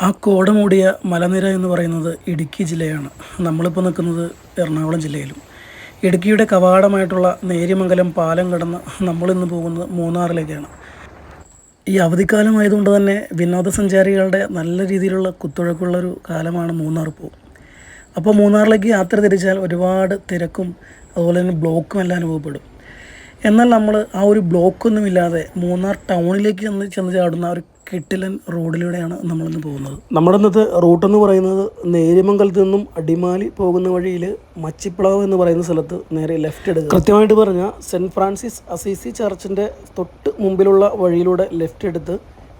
ആ കോട മൂടിയ മലനിര എന്ന് പറയുന്നത് ഇടുക്കി ജില്ലയാണ്. നമ്മളിപ്പോൾ നിൽക്കുന്നത് എറണാകുളം ജില്ലയിലും. ഇടുക്കിയുടെ കവാടമായിട്ടുള്ള നേര്യമംഗലം പാലം കടന്ന് നമ്മളിന്ന് പോകുന്നത് മൂന്നാറിലേക്കാണ്. ഈ അവധിക്കാലം ആയതുകൊണ്ട് തന്നെ വിനോദസഞ്ചാരികളുടെ നല്ല രീതിയിലുള്ള കുത്തൊഴുക്കുള്ളൊരു കാലമാണ് മൂന്നാർ ഇപ്പോൾ അപ്പോൾ മൂന്നാറിലേക്ക് യാത്ര തിരിച്ചാൽ ഒരുപാട് തിരക്കും അതുപോലെ തന്നെ ബ്ലോക്കും എല്ലാം അനുഭവപ്പെടും. എന്നാൽ നമ്മൾ ആ ഒരു ബ്ലോക്കൊന്നുമില്ലാതെ മൂന്നാർ ടൗണിലേക്ക് ചെന്ന് ചെന്ന് ചാടുന്ന ഒരു കിട്ടിലൻ റോഡിലൂടെയാണ് നമ്മളിന്ന് പോകുന്നത്. നമ്മുടെ ഇന്നത്തെ റൂട്ട് എന്ന് പറയുന്നത് നേര്യമംഗലത്ത് നിന്നും അടിമാലി പോകുന്ന വഴിയിൽ മച്ചിപ്ലാവ് എന്ന് പറയുന്ന സ്ഥലത്ത് നേരെ ലെഫ്റ്റ് എടുക്കുക. കൃത്യമായിട്ട് പറഞ്ഞാൽ സെന്റ് ഫ്രാൻസിസ് അസീസി ചർച്ചിന്റെ തൊട്ട് മുമ്പിലുള്ള വഴിയിലൂടെ ലെഫ്റ്റ് എടുത്ത്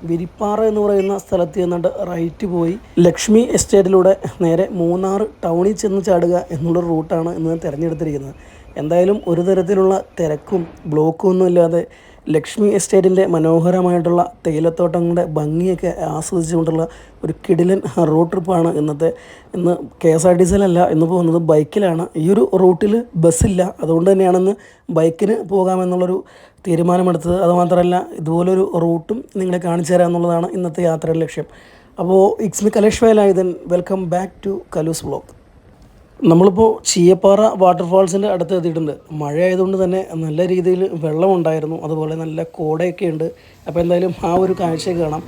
വിരിപ്പാറ എന്ന് പറയുന്ന സ്ഥലത്ത് ചെന്നിട്ട് റൈറ്റ് പോയി ലക്ഷ്മി എസ്റ്റേറ്റിലൂടെ നേരെ മൂന്നാർ ടൗണിൽ ചെന്ന് ചാടുക എന്നുള്ള റൂട്ടാണ് ഇന്ന് തിരഞ്ഞെടുത്തിരിക്കുന്നത്. എന്തായാലും ഒരു തരത്തിലുള്ള തിരക്കും ബ്ലോക്കും ഒന്നും ഇല്ലാതെ ലക്ഷ്മി എസ്റ്റേറ്റിന്റെ മനോഹരമായിട്ടുള്ള തേയിലത്തോട്ടങ്ങളുടെ ഭംഗിയൊക്കെ ആസ്വദിച്ചുകൊണ്ടുള്ള ഒരു കിടിലൻ റോഡ് ട്രിപ്പാണ് ഇന്നത്തെ. ഇന്ന് കെ എസ് ആർ ടി സിയിലല്ല ഇന്ന് പോകുന്നത് ബൈക്കിലാണ്. ഈ ഒരു റൂട്ടിൽ ബസ്സില്ല അതുകൊണ്ട് തന്നെയാണെന്ന് ബൈക്കിന് പോകാമെന്നുള്ളൊരു തീരുമാനമെടുത്തത്. അതുമാത്രമല്ല ഇതുപോലൊരു റൂട്ടും നിങ്ങളെ കാണിച്ചു തരാം എന്നുള്ളതാണ് ഇന്നത്തെ യാത്രയുടെ ലക്ഷ്യം. അപ്പോൾ ഇക്സ്മി Kalesh welcome back to Kalus vlog നമ്മളിപ്പോൾ ചീയപ്പാറ വാട്ടർഫാൾസിന്റെ അടുത്ത് എത്തിയിട്ടുണ്ട്. മഴ ആയതുകൊണ്ട് തന്നെ നല്ല രീതിയിൽ വെള്ളമുണ്ടായിരുന്നു. അതുപോലെ നല്ല കോടയൊക്കെ ഉണ്ട് അപ്പോൾ എന്തായാലും ആ ഒരു കാഴ്ച കാണാം.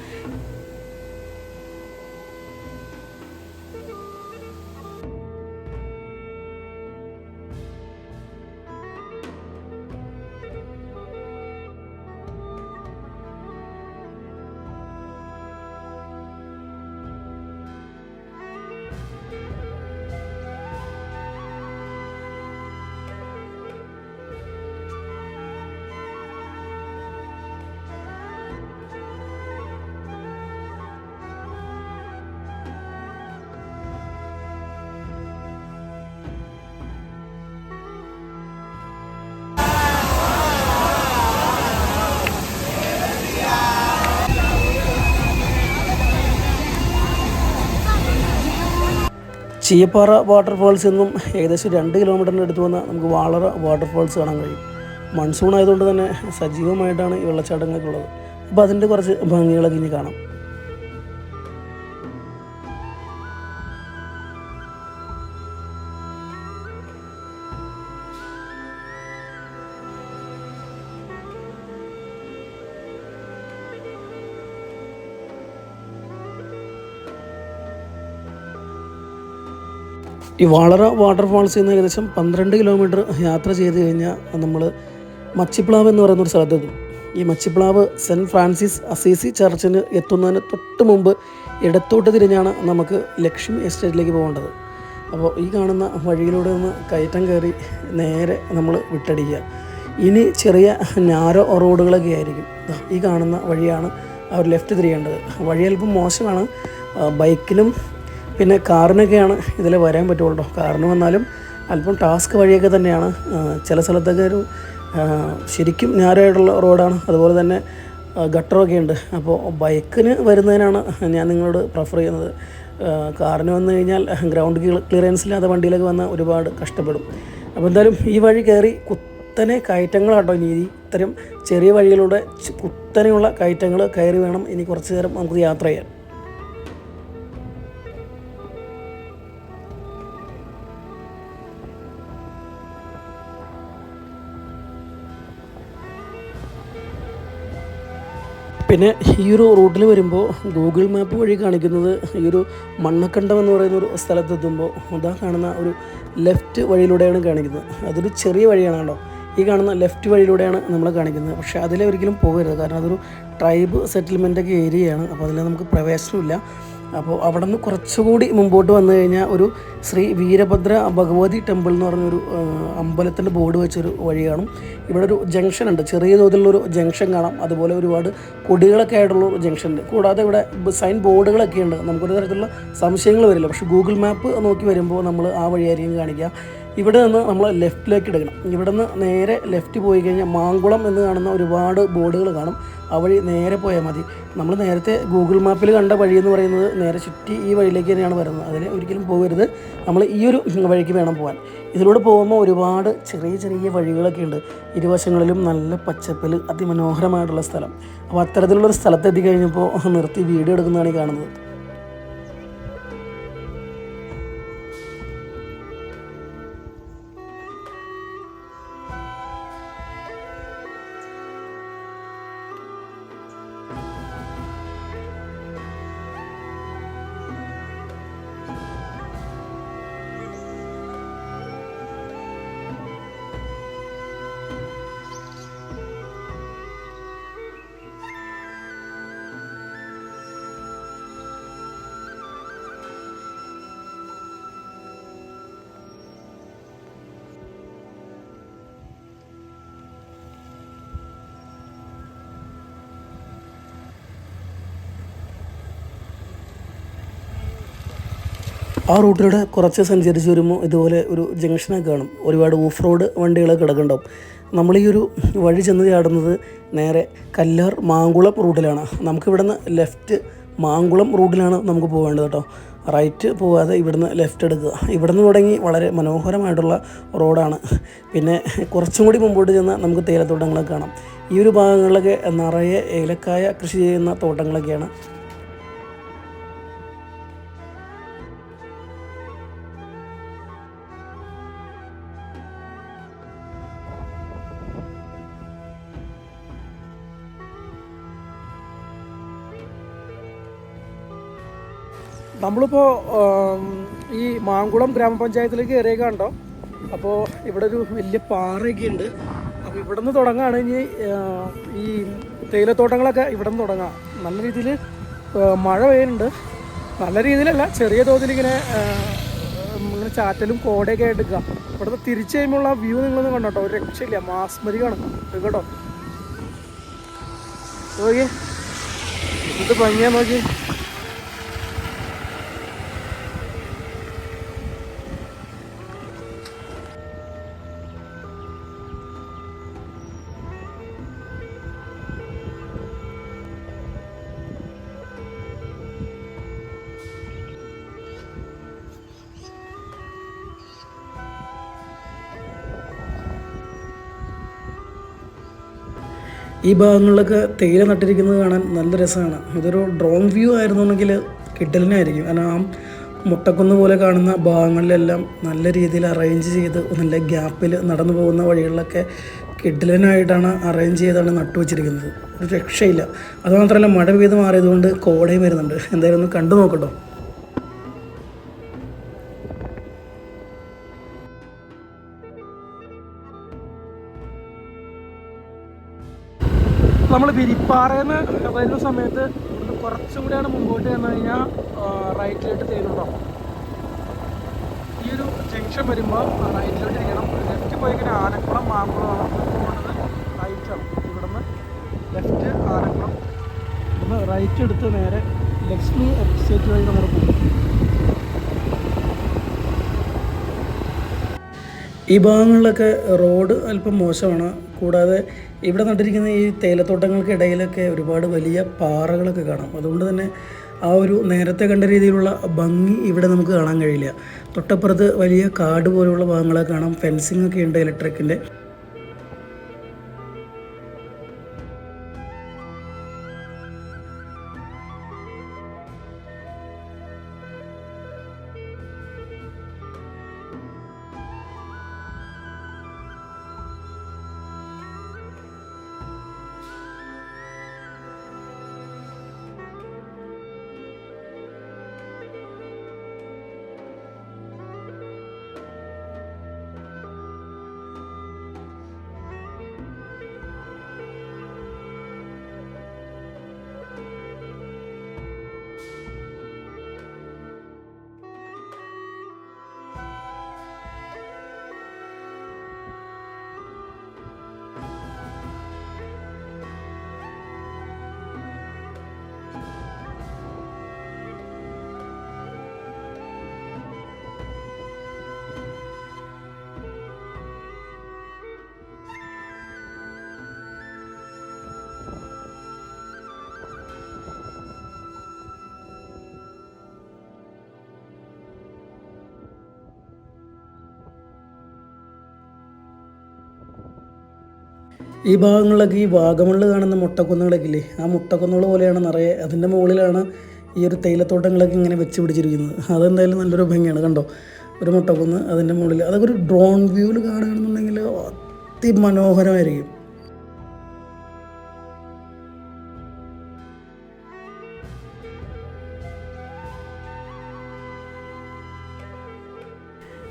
ചീയപ്പാറ വാട്ടർഫാൾസ് എന്നും ഏകദേശം രണ്ട് കിലോമീറ്ററിന്റെ അടുത്ത് വന്നാൽ നമുക്ക് വാളറ വാട്ടർഫാൾസ് കാണാൻ കഴിയും. മൺസൂൺ ആയതുകൊണ്ട് തന്നെ സജീവമായിട്ടാണ് ഈ വെള്ളച്ചാട്ടങ്ങളൊക്കെ ഉള്ളത് അപ്പോൾ അതിന്റെ കുറച്ച് ഭംഗികളൊക്കെ ഇനി കാണാം. ഈ വളര വാട്ടർഫാൾസിൽ നിന്ന് ഏകദേശം പന്ത്രണ്ട് കിലോമീറ്റർ യാത്ര ചെയ്ത് കഴിഞ്ഞാൽ നമ്മൾ മച്ചിപ്ലാവ് എന്ന് പറയുന്ന ഒരു സ്ഥലത്തെത്തും ഈ മച്ചിപ്ലാവ് സെന്റ് ഫ്രാൻസിസ് അസീസി ചർച്ചിന് എത്തുന്നതിന് തൊട്ട് മുമ്പ് ഇടത്തോട്ട് തിരിഞ്ഞാണ് നമുക്ക് ലക്ഷ്മി എസ്റ്റേറ്റിലേക്ക് പോകേണ്ടത്. അപ്പോൾ ഈ കാണുന്ന വഴിയിലൂടെ ഒന്ന് കയറ്റം കയറി നേരെ നമ്മൾ വിട്ടടിക്കുക. ഇനി ചെറിയ നാരോ റോഡുകളൊക്കെ ആയിരിക്കും. ഈ കാണുന്ന വഴിയാണ് അവർ ലെഫ്റ്റ് തിരിയേണ്ടത്. വഴി അല്പം മോശമാണ്. ആ, ബൈക്കിനും പിന്നെ കാറിനൊക്കെയാണ് ഇതിൽ വരാൻ പറ്റുള്ളൂ. കാറിന് വന്നാലും അല്പം ടാസ്ക് വഴിയൊക്കെ തന്നെയാണ്. ചില സ്ഥലത്തൊക്കെ ഒരു ശരിക്കും ഞാറായിട്ടുള്ള റോഡാണ്. അതുപോലെ തന്നെ ഗട്ടറൊക്കെ ഉണ്ട്. അപ്പോൾ ബൈക്കിന് വരുന്നതിനാണ് ഞാൻ നിങ്ങളോട് പ്രിഫർ ചെയ്യുന്നത്. കാറിന് വന്നു കഴിഞ്ഞാൽ ഗ്രൗണ്ട് ക്ലിയറൻസ് ഇല്ലാത്ത വണ്ടിയിലൊക്കെ വന്നാൽ ഒരുപാട് കഷ്ടപ്പെടും. അപ്പോൾ എന്തായാലും ഈ വഴി കയറി കുത്തനെ കയറ്റങ്ങളാട്ടോ ഇനി ഇത്തരം ചെറിയ വഴികളിലൂടെ കുത്തനെയുള്ള കയറ്റങ്ങൾ കയറി വേണം. ഇനി കുറച്ച് നേരം നമുക്ക് യാത്ര ചെയ്യാൻ. പിന്നെ ഈ ഒരു റൂട്ടിൽ വരുമ്പോൾ ഗൂഗിൾ മാപ്പ് വഴി കാണിക്കുന്നത് ഈ ഒരു മണ്ണക്കണ്ടം എന്ന് പറയുന്ന ഒരു സ്ഥലത്തെത്തുമ്പോൾ അതാ കാണുന്ന ഒരു ലെഫ്റ്റ് വഴിയിലൂടെയാണ് കാണിക്കുന്നത്. അതൊരു ചെറിയ വഴിയാണ് കേട്ടോ. ഈ കാണുന്ന ലെഫ്റ്റ് വഴിയിലൂടെയാണ് നമ്മൾ കാണിക്കുന്നത്. പക്ഷേ അതിലെ ഒരിക്കലും പോകരുത്. കാരണം അതൊരു ട്രൈബ് സെറ്റിൽമെന്റൊക്കെ ഏരിയയാണ്. അപ്പോൾ അതിൽ നമുക്ക് പ്രവേശനമില്ല. അപ്പോൾ അവിടെ നിന്ന് കുറച്ചുകൂടി മുമ്പോട്ട് വന്നു കഴിഞ്ഞാൽ ഒരു ശ്രീ വീരഭദ്ര ഭഗവതി ടെമ്പിൾ എന്ന് പറഞ്ഞൊരു അമ്പലത്തിന്റെ ബോർഡ് വെച്ചൊരു വഴി കാണും. ഇവിടെ ഒരു ജംഗ്ഷൻ ഉണ്ട്. ചെറിയ തോതിലുള്ളൊരു ജംഗ്ഷൻ കാണാം. അതുപോലെ ഒരുപാട് കൊടികളൊക്കെ ആയിട്ടുള്ള ഒരു ജംഗ്ഷൻ ഉണ്ട്. കൂടാതെ ഇവിടെ സൈൻ ബോർഡുകളൊക്കെ ഉണ്ട്. നമുക്കൊരു തരത്തിലുള്ള സംശയങ്ങൾ വരില്ല. പക്ഷേ ഗൂഗിൾ മാപ്പ് നോക്കി വരുമ്പോൾ നമ്മൾ ആ വഴിയായിരിക്കും കാണിക്കുക. ഇവിടെ നിന്ന് നമ്മൾ ലെഫ്റ്റിലേക്ക് എടുക്കണം. ഇവിടെ നിന്ന് നേരെ ലെഫ്റ്റ് പോയി കഴിഞ്ഞാൽ മാങ്കുളം എന്ന് കാണുന്ന ഒരുപാട് ബോർഡുകൾ കാണും. ആ വഴി നേരെ പോയാൽ മതി. നമ്മൾ നേരത്തെ ഗൂഗിൾ മാപ്പിൽ കണ്ട വഴി എന്ന് പറയുന്നത് നേരെ ചുറ്റി ഈ വഴിയിലേക്ക് തന്നെയാണ് വരുന്നത്. അതിന് ഒരിക്കലും പോകരുത്. നമ്മൾ ഈ ഒരു വഴിക്ക് വേണം പോകാൻ. ഇതിലൂടെ പോകുമ്പോൾ ഒരുപാട് ചെറിയ ചെറിയ വഴികളൊക്കെ ഉണ്ട്. ഇരുവശങ്ങളിലും നല്ല പച്ചപ്പിൽ അതിമനോഹരമായിട്ടുള്ള സ്ഥലം. അപ്പോൾ അത്തരത്തിലുള്ളൊരു സ്ഥലത്തെത്തി കഴിഞ്ഞപ്പോൾ നിർത്തി വീഡിയോ എടുക്കുന്നതാണ് ഈ കാണുന്നത്. ആ റൂട്ടിലൂടെ കുറച്ച് സഞ്ചരിച്ച് വരുമ്പോൾ ഇതുപോലെ ഒരു ജംഗ്ഷനൊക്കെ കാണും. ഒരുപാട് ഓഫ് റോഡ് വണ്ടികളൊക്കെ കിടക്കുന്നുണ്ടാവും. നമ്മൾ ഈ ഒരു വഴി ചെന്ന് ചാടുന്നത് നേരെ കല്ലാർ മാങ്കുളം റൂട്ടിലാണ്. നമുക്കിവിടുന്ന് ലെഫ്റ്റ് മാങ്കുളം റൂട്ടിലാണ് നമുക്ക് പോകേണ്ടത് കേട്ടോ. റൈറ്റ് പോകാതെ ഇവിടുന്ന് ലെഫ്റ്റ് എടുക്കുക. ഇവിടുന്ന് തുടങ്ങി വളരെ മനോഹരമായിട്ടുള്ള റോഡാണ്. പിന്നെ കുറച്ചും കൂടി മുമ്പോട്ട് ചെന്നാൽ നമുക്ക് തേയിലത്തോട്ടങ്ങളൊക്കെ കാണാം. ഈ ഒരു ഭാഗങ്ങളിലൊക്കെ നിറയെ ഏലക്കായ കൃഷി ചെയ്യുന്ന തോട്ടങ്ങളൊക്കെയാണ് നമ്മളിപ്പോൾ ഈ മാങ്കുളം ഗ്രാമപഞ്ചായത്തിലേക്ക് കയറിയേക്കാണ്ടോ അപ്പോൾ ഇവിടെ ഒരു വലിയ പാറയൊക്കെ ഉണ്ട് അപ്പോൾ ഇവിടെ നിന്ന് തുടങ്ങുകയാണെങ്കിൽ ഈ തേയിലത്തോട്ടങ്ങളൊക്കെ ഇവിടെ നിന്ന് തുടങ്ങാം. നല്ല രീതിയിൽ മഴ പെയ്യുന്നുണ്ട്. നല്ല രീതിയിലല്ല ചെറിയ തോതിൽ ഇങ്ങനെ ഇങ്ങനെ ചാറ്റലും കോടയൊക്കെ ആയിട്ട് എടുക്കുക ഇവിടുന്ന് തിരിച്ചു കഴിയുമ്പോൾ വ്യൂ നിങ്ങളൊന്നും കണ്ടോ ഒരു രക്ഷയില്ല. മാസ്മരികാണ് കാണും കേട്ടോ നോക്കി ഇത് ഭംഗിയാ നോക്കി ഈ ഭാഗങ്ങളിലൊക്കെ തേയില നട്ടിരിക്കുന്നത് കാണാൻ നല്ല രസമാണ്. ഇതൊരു ഡ്രോൺ വ്യൂ ആയിരുന്നുണ്ടെങ്കിൽ കിട്ടലിനായിരിക്കും. കാരണം ആ മുട്ടക്കുന്ന് പോലെ കാണുന്ന ഭാഗങ്ങളിലെല്ലാം നല്ല രീതിയിൽ അറേഞ്ച് ചെയ്ത് നല്ല ഗ്യാപ്പിൽ നടന്നു പോകുന്ന വഴികളിലൊക്കെ കിഡ്ലനായിട്ടാണ് അറേഞ്ച് ചെയ്താണ് നട്ടുവച്ചിരിക്കുന്നത് ഒരു രക്ഷയില്ല. അതുമാത്രമല്ല മഴ പെയ്ത് മാറിയതുകൊണ്ട് കോടയും വരുന്നുണ്ട്. എന്തായാലും ഒന്ന് കണ്ടു നോക്കട്ടോ. നമ്മൾ വിരിപ്പാറേന്ന് വരുന്ന സമയത്ത് കുറച്ചും കൂടെയാണ് മുമ്പോട്ട് ചെന്ന് കഴിഞ്ഞാൽ റൈറ്റിലോട്ട് തേരുണ്ടാവും ഈ ഒരു ജംഗ്ഷൻ വരുമ്പോൾ റൈറ്റിലോട്ട് ഇരിക്കണം. ലെഫ്റ്റ് പോയി കഴിഞ്ഞാൽ ആനക്കുളം മാങ്കുളമാണ് പോകുന്നത് റൈറ്റാണ് ഇവിടുന്ന് ലെഫ്റ്റ് ആനക്കുളം. ഇവിടുന്ന് റൈറ്റ് എടുത്ത് നേരെ ലക്ഷ്മി എക്സൈറ്റ് വഴി നമ്മൾ പോകും ഈ ഭാഗങ്ങളിലൊക്കെ റോഡ് അല്പം മോശമാണ്. കൂടാതെ ഇവിടെ നട്ടിരിക്കുന്ന ഈ തേയിലത്തോട്ടങ്ങൾക്ക് ഇടയിലൊക്കെ ഒരുപാട് വലിയ പാറകളൊക്കെ കാണാം. അതുകൊണ്ട് തന്നെ ആ ഒരു നേരത്തെ കണ്ട രീതിയിലുള്ള ഭംഗി ഇവിടെ നമുക്ക് കാണാൻ കഴിയില്ല. തൊട്ടപ്പുറത്ത് വലിയ കാട് പോലെയുള്ള ഭാഗങ്ങളൊക്കെ കാണാം. ഫെൻസിങ് ഒക്കെ ഉണ്ട് ഇലക്ട്രിക്കിന്റെ. ഈ ഭാഗങ്ങളിലൊക്കെ ഈ വാഗമണ്ണിൽ കാണുന്ന മുട്ടക്കുന്നുകളൊക്കെ ഇല്ലേ? ആ മുട്ടക്കുന്നുകൾ പോലെയാണ് നിറയെ അതിന്റെ മുകളിലാണ് ഈ ഒരു തേയിലത്തോട്ടങ്ങളൊക്കെ ഇങ്ങനെ വെച്ച് പിടിച്ചിരിക്കുന്നത്. അതെന്തായാലും നല്ലൊരു ഭംഗിയാണ് കണ്ടോ? ഒരു മുട്ടക്കുന്ന് അതിന്റെ മുകളിൽ അതൊക്കെ ഒരു ഡ്രോൺ വ്യൂവിൽ കാണുകയാണെന്നുണ്ടെങ്കിൽ അതിമനോഹരമായിരിക്കും.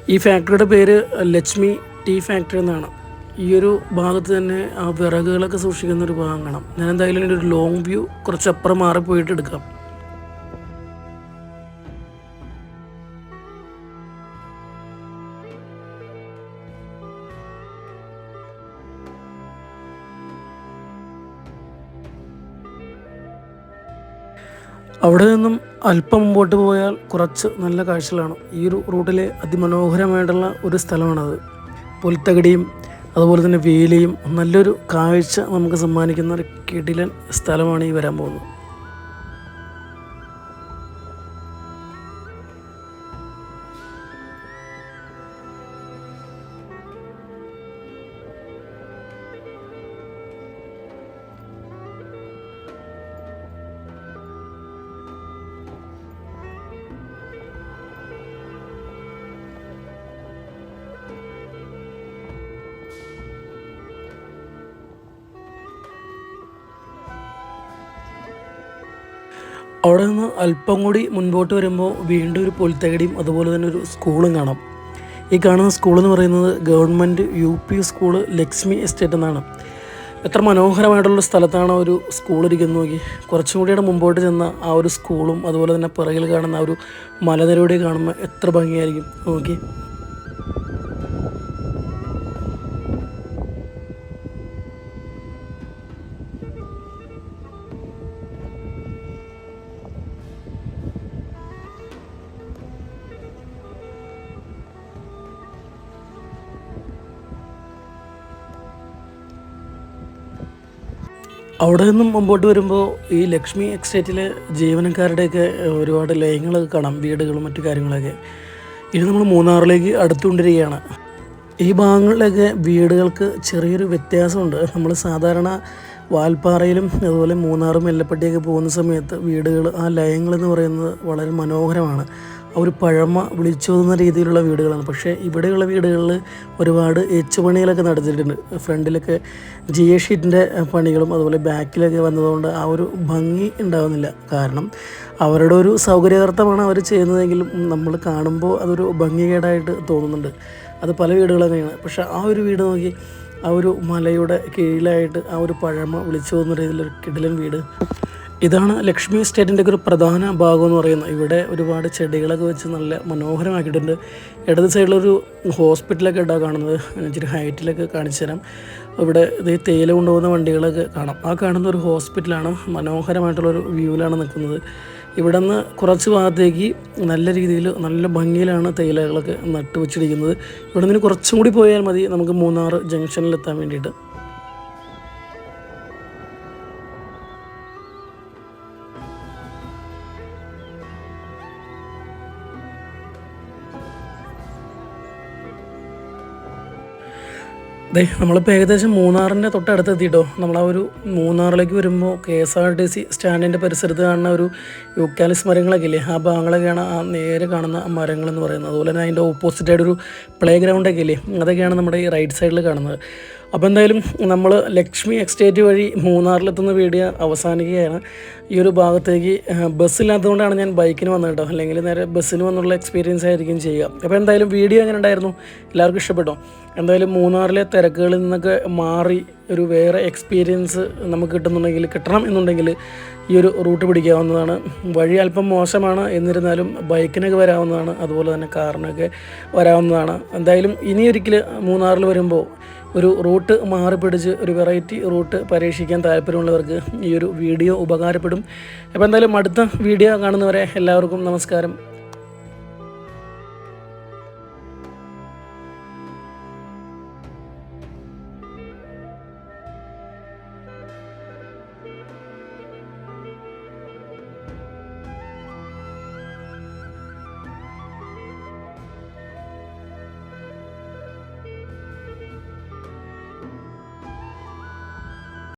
ഈ ഫാക്ടറിയുടെ പേര് ലക്ഷ്മി ടീ ഫാക്ടറി എന്നാണ്. ഈ ഒരു ഭാഗത്ത് തന്നെ ആ വിറകുകളൊക്കെ സൂക്ഷിക്കുന്ന ഒരു ഭാഗം കാണാം. ഞാൻ എന്തായാലും എന്റെ ഒരു ലോങ് വ്യൂ കുറച്ച് അപ്പുറം മാറി പോയിട്ട് എടുക്കാം. അവിടെ നിന്നും അല്പം മുമ്പോട്ട് പോയാൽ കുറച്ച് നല്ല കാഴ്ചകളാണ്. ഈ ഒരു റൂട്ടിലെ അതിമനോഹരമായിട്ടുള്ള ഒരു സ്ഥലമാണത്. പുൽത്തകടിയും അതുപോലെ തന്നെ വേലിയും നല്ലൊരു കാഴ്ച നമുക്ക് സമ്മാനിക്കുന്ന ഒരു കിടിലൻ സ്ഥലമാണ് ഈ വരാൻ പോകുന്നത്. അവിടെ നിന്ന് അല്പം കൂടി മുൻപോട്ട് വരുമ്പോൾ വീണ്ടും ഒരു പുൽത്തകടിയും അതുപോലെ തന്നെ ഒരു സ്കൂളും കാണാം. ഈ കാണുന്ന സ്കൂൾ എന്ന് പറയുന്നത് government U P school Lakshmi estate എന്നാണ്. എത്ര മനോഹരമായിട്ടുള്ള സ്ഥലത്താണ് ഒരു സ്കൂൾ ഇരിക്കുന്നത് നോക്കി. കുറച്ചും കൂടിയുടെ മുമ്പോട്ട് ചെന്ന ആ ഒരു സ്കൂളും അതുപോലെ തന്നെ പിറകിൽ കാണുന്ന ആ ഒരു മലനിരയുടെ കാണുമ്പോൾ എത്ര ഭംഗിയായിരിക്കും നോക്കി. അവിടെ നിന്നും മുമ്പോട്ട് വരുമ്പോൾ ഈ ലക്ഷ്മി എക്സ്റ്റേറ്റിലെ ജീവനക്കാരുടെയൊക്കെ ഒരുപാട് ലയങ്ങളൊക്കെ കാണാം വീടുകളും മറ്റു കാര്യങ്ങളൊക്കെ. ഇത് നമ്മൾ മൂന്നാറിലേക്ക് അടുത്തുകൊണ്ടിരിക്കുകയാണ്. ഈ ഭാഗങ്ങളിലൊക്കെ വീടുകൾക്ക് ചെറിയൊരു വ്യത്യാസമുണ്ട്. നമ്മൾ സാധാരണ വാൽപ്പാറയിലും അതുപോലെ മൂന്നാറും എല്ലപ്പെട്ടിയൊക്കെ പോകുന്ന സമയത്ത് വീടുകൾ ആ ലയങ്ങൾ എന്ന് പറയുന്നത് വളരെ മനോഹരമാണ്. ഒരു പഴമ വിളിച്ചോതുന്ന രീതിയിലുള്ള വീടുകളാണ്. പക്ഷേ ഇവിടെയുള്ള വീടുകളിൽ ഒരുപാട് എച്ച് പണികളൊക്കെ നടത്തിയിട്ടുണ്ട് ഫ്രണ്ടിലൊക്കെ ജി എ ഷീറ്റിന്റെ പണികളും അതുപോലെ ബാക്കിലൊക്കെ വന്നതുകൊണ്ട് ആ ഒരു ഭംഗി ഉണ്ടാകുന്നില്ല കാരണം അവരുടെ ഒരു സൗകര്യാർത്ഥമാണ് അവർ ചെയ്യുന്നതെങ്കിലും നമ്മൾ കാണുമ്പോൾ അതൊരു ഭംഗികേടായിട്ട് തോന്നുന്നുണ്ട്. അത് പല വീടുകളൊക്കെയാണ് പക്ഷേ ആ ഒരു വീട് നോക്കി ആ ഒരു മലയുടെ കീഴിലായിട്ട് ആ ഒരു പഴമ വിളിച്ചു പോകുന്ന രീതിയിലൊരു കിടിലൻ വീട് ഇതാണ് ലക്ഷ്മി എസ്റ്റേറ്റിന്റെ ഒരു പ്രധാന ഭാഗം എന്ന് പറയുന്നത്. ഇവിടെ ഒരുപാട് ചെടികളൊക്കെ വെച്ച് നല്ല മനോഹരമാക്കിയിട്ടുണ്ട്. ഇടത് സൈഡിലൊരു ഹോസ്പിറ്റലൊക്കെ ഉണ്ടാകും കാണുന്നത്. ഇച്ചിരി ഹൈറ്റിലൊക്കെ കാണിച്ചു തരാം. ഇവിടെ ഇത് തേയില കൊണ്ടുപോകുന്ന വണ്ടികളൊക്കെ കാണാം. ആ കാണുന്ന ഒരു ഹോസ്പിറ്റലാണ് മനോഹരമായിട്ടുള്ളൊരു വ്യൂവിലാണ് നിൽക്കുന്നത്. ഇവിടെ നിന്ന് കുറച്ച് ഭാഗത്തേക്ക് നല്ല രീതിയിൽ നല്ല ഭംഗിയിലാണ് തേയിലകളൊക്കെ നട്ടു വെച്ചിരിക്കുന്നത് ഇവിടെ നിന്ന് കുറച്ചും കൂടി പോയാൽ മതി. നമുക്ക് മൂന്നാർ ജംഗ്ഷനിലെത്താൻ വേണ്ടിയിട്ട്. ദേ നമ്മളിപ്പോൾ ഏകദേശം മൂന്നാറിന്റെ തൊട്ടടുത്ത് എത്തിയിട്ടോ നമ്മൾ ആ ഒരു മൂന്നാറിലേക്ക് വരുമ്പോൾ K S R T C സ്റ്റാൻഡിന്റെ പരിസരത്ത് കാണുന്ന ഒരു യൂക്കാലിസ് മരങ്ങളൊക്കെ ഇല്ലേ ആ ഭാഗങ്ങളൊക്കെയാണ് ആ നേരെ കാണുന്ന മരങ്ങൾ എന്ന് പറയുന്നത്. അതുപോലെ തന്നെ അതിന്റെ ഓപ്പോസിറ്റായിട്ടൊരു പ്ലേ ഗ്രൗണ്ടൊക്കെ ഇല്ലേ അതൊക്കെയാണ് നമ്മുടെ ഈ റൈറ്റ് സൈഡിൽ കാണുന്നത്. അപ്പോൾ എന്തായാലും നമ്മൾ ലക്ഷ്മി എക്സ്റ്റേറ്റ് വഴി മൂന്നാറിലെത്തുന്ന വീഡിയോ അവസാനിക്കുകയാണ്. ഈ ഒരു ഭാഗത്തേക്ക് ബസ്സില്ലാത്തതുകൊണ്ടാണ് ഞാൻ ബൈക്കിന് വന്നത് കേട്ടോ. അല്ലെങ്കിൽ നേരെ ബസ്സിന് വന്നുള്ള എക്സ്പീരിയൻസ് ആയിരിക്കും ചെയ്യുക. അപ്പോൾ എന്തായാലും വീഡിയോ എങ്ങനെ ഉണ്ടായിരുന്നു? എല്ലാവർക്കും ഇഷ്ടപ്പെട്ടോ? എന്തായാലും മൂന്നാറിലെ തിരക്കുകളിൽ നിന്നൊക്കെ മാറി ഒരു വേറെ എക്സ്പീരിയൻസ് നമുക്ക് കിട്ടുന്നുണ്ടെങ്കിൽ കിട്ടണം എന്നുണ്ടെങ്കിൽ ഈ ഒരു റൂട്ട് പിടിക്കാവുന്നതാണ്. വഴി അല്പം മോശമാണ് എന്നിരുന്നാലും ബൈക്കിനൊക്കെ വരാവുന്നതാണ്. അതുപോലെ തന്നെ കാറിനൊക്കെ വരാവുന്നതാണ്. എന്തായാലും ഇനി ഒരിക്കൽ മൂന്നാറിൽ വരുമ്പോൾ ഒരു റൂട്ട് മാറിപ്പിടിച്ച് ഒരു വെറൈറ്റി റൂട്ട് പരീക്ഷിക്കാൻ താല്പര്യമുള്ളവർക്ക് ഈ ഒരു വീഡിയോ ഉപകാരപ്പെടും. അപ്പോൾ എന്തായാലും അടുത്ത വീഡിയോ കാണുന്നവരെ എല്ലാവർക്കും നമസ്കാരം.